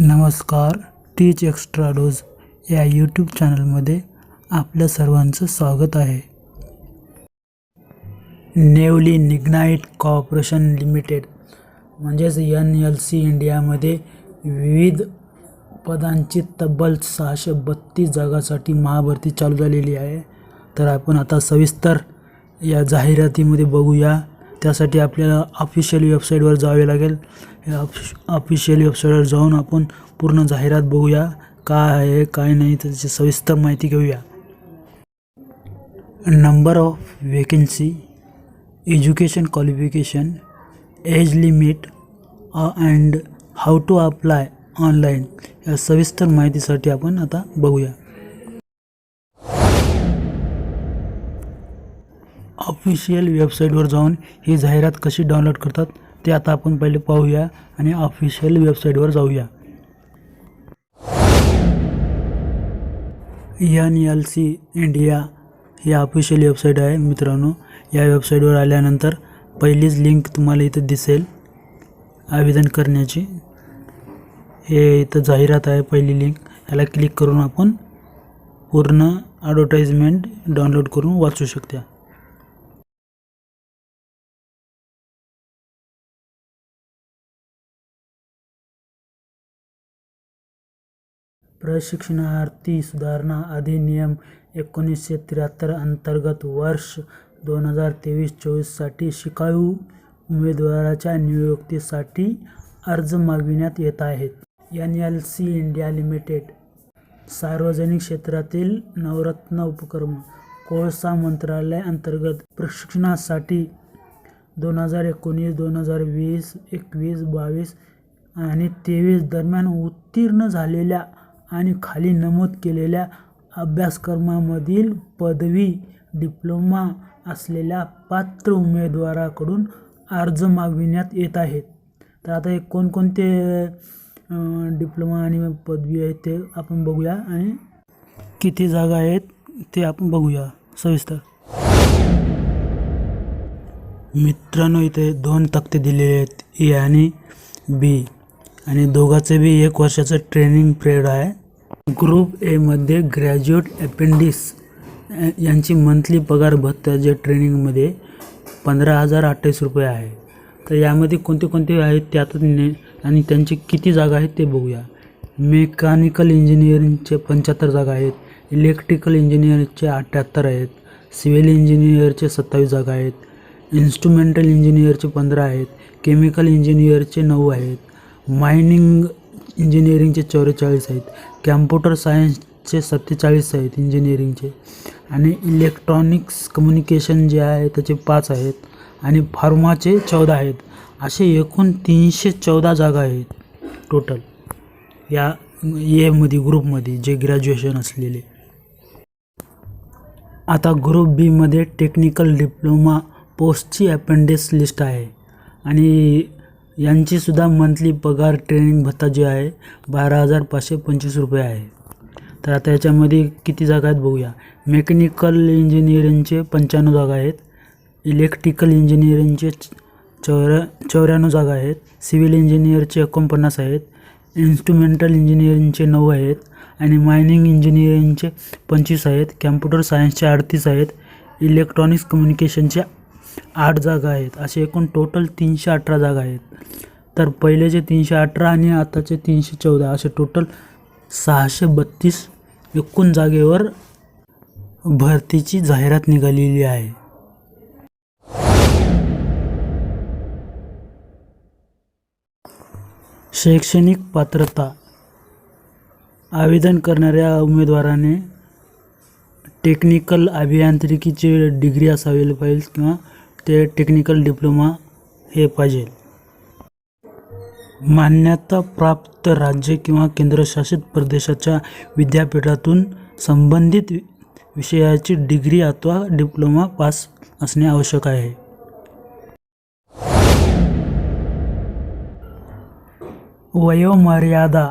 नमस्कार teach extra dose या YouTube चॅनलमध्ये आपल्या सर्वांचं स्वागत आहे. नेवली निग्नाईट कॉर्पोरेशन लिमिटेड म्हणजेच एन एल सी इंडियामध्ये विविध पदांची तब्बल सहाशे बत्तीस जागासाठी महाभरती चालू झालेली आहे. तर आपण आता सविस्तर या जाहिरातीमध्ये बघूया. त्यासाठी आपल्याला ऑफिशियल वेबसाईटवर जावे लागेल. या ऑफिशियल वेबसाईटवर जाऊन आपण पूर्ण जाहिरात बघूया. काय आहे काय नाही त्याची सविस्तर माहिती घेऊया. Number of vacancy education qualification age limit and how to apply online या सविस्तर माहितीसाठी आपण आता बघूया. ऑफिशियल वेबसाईटवर जाऊन ही जाहिरात कशी डाउनलोड करतात ते आता आपण पहिले पाहूया आणि ऑफिशियल वेबसाईटवर जाऊया. एन एल सी इंडिया ही ऑफिशियल वेबसाईट आहे मित्रांनो. या वेबसाईटवर आल्यानंतर पहिलीच लिंक तुम्हाला इथं दिसेल आवेदन करण्याची. हे इथं जाहिरात आहे पहिली लिंक. याला क्लिक करून आपण पूर्ण ॲडव्हर्टाईजमेंट डाउनलोड करून वाचू शकता. प्रशिक्षणार्थी सुधारणा अधिनियम एकोणीसशे त्र्याहत्तर अंतर्गत वर्ष दोन हजार तेवीस चोवीससाठी शिकाऊ उमेदवाराच्या नियुक्तीसाठी अर्ज मागविण्यात येत आहेत. N L C India limited सार्वजनिक क्षेत्रातील नवरत्न उपक्रम कोळसा मंत्रालय अंतर्गत प्रशिक्षणासाठी दोन हजार एकोणीस दोन हजार वीस एकवीस बावीस आणि तेवीस दरम्यान उत्तीर्ण झालेल्या आणि खाली नमूद केलेल्या अभ्यासक्रमामधील पदवी डिप्लोमा असलेल्या पात्र उमेदवाराकडून अर्ज मागविण्यात येत आहेत. तर आता हे कोणकोणते डिप्लोमा आणि पदवी आहेत ते आपण बघूया आणि किती जागा आहेत ते आपण बघूया. सविस्तर. मित्रांनो इथे दोन तक्ते दिलेले आहेत. ए आणि बी. आणि दोघांचे बी एक वर्षाचं ट्रेनिंग पिरियड आहे. ग्रुप एमध्ये ग्रॅज्युएट अपेंडिक्स यांची मंथली पगार भत्ता जे ट्रेनिंगमध्ये पंधरा हजार अठ्ठावीस रुपये आहे. तर यामध्ये कोणते कोणते आहेत त्यातून ने आणि त्यांची किती जागा आहेत ते बघूया. मेकॅनिकल इंजिनिअरिंगचे पंच्याहत्तर जागा आहेत इलेक्ट्रिकल इंजिनिअरचे अठ्ठ्याहत्तर आहेत सिव्हिल इंजिनिअरचे सत्तावीस जागा आहेत इन्स्ट्रुमेंटल इंजिनिअरचे पंधरा आहेत केमिकल इंजिनिअरचे नऊ आहेत मायनिंग इंजिनिअरिंगचे चौवेचाळीस आहेत. कॅम्प्युटर सायन्सचे सत्तेचाळीस आहेत इंजिनिअरिंगचे. आणि इलेक्ट्रॉनिक्स कम्युनिकेशन जे आहे त्याचे पाच आहेत. आणि फार्माचे चौदा आहेत. असे एकूण तीनशे चौदा जागा आहेत टोटल या एमध्ये ग्रुपमध्ये जे ग्रॅज्युएशन असलेले. आता ग्रुप बीमध्ये टेक्निकल डिप्लोमा पोस्टची अपेंडिक्स लिस्ट आहे. आणि यांचीसुद्धा मंथली पगार ट्रेनिंग भत्ता जे आहे बारा हजार पाचशे पंचवीस रुपये आहे. तर आता याच्यामध्ये किती जागा आहेत बघूया. मेकॅनिकल इंजिनिअरिंगचे पंच्याण्णव जागा आहेत. इलेक्ट्रिकल इंजिनिअरिंगचे चौऱ्या चौऱ्याण्णव जागा आहेत. सिव्हिल इंजिनिअरचे एकोणपन्नास आहेत. इन्स्ट्रुमेंटल इंजिनिअरिंगचे नऊ आहेत. आणि मायनिंग इंजिनिअरिंगचे पंचवीस आहेत. कॅम्प्युटर सायन्सचे अडतीस आहेत. इलेक्ट्रॉनिक्स कम्युनिकेशनचे आठ जागा आहेत. असे एकूण टोटल तीनशे अठरा जागा आहेत. तर पहिलेचे तीनशे अठरा आणि आताचे तीनशे चौदा. असे टोटल सहाशे बत्तीस एकूण जागेवर भरतीची जाहिरात निघालेली आहे. शैक्षणिक पात्रता. आवेदन करणाऱ्या उमेदवाराने टेक्निकल अभियांत्रिकीची डिग्री असावी पाहिजे किंवा ते टेक्निकल डिप्लोमा हे पाहिजे. मान्यता प्राप्त राज्य किंवा केंद्रशासित प्रदेशाच्या विद्यापीठातून संबंधित विषयाची डिग्री अथवा डिप्लोमा पास असणे आवश्यक आहे. वयोमर्यादा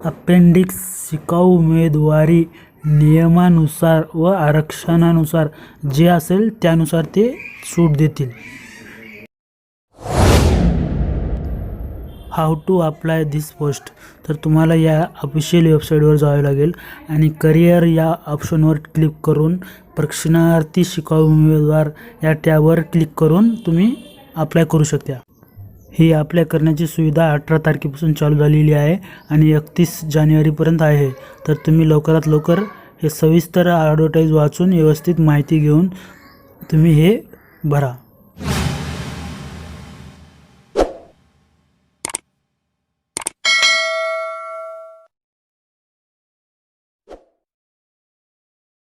अपेंडिक्स शिकाऊ उमेदवारी नियमानुसार व आरक्षणानुसार जे असेल त्यानुसार ते सूट देतील. How to apply this post तर तुम्हाला या ऑफिशियल वेबसाईटवर जावे लागेल आणि करिअर या ऑप्शनवर क्लिक करून प्रशिक्षणार्थी शिकाऊ उमेदवार या टॅबवर क्लिक करून तुम्ही अप्लाय करू शकता. ही अप्लाय करण्याची सुविधा अठरा तारखेपासून चालू झालेली आहे आणि एकतीस जानेवारीपर्यंत आहे. तर तुम्ही लवकरात लवकर हे सविस्तर ॲडव्हर्टाईज वाचून व्यवस्थित माहिती घेऊन तुम्ही हे but uh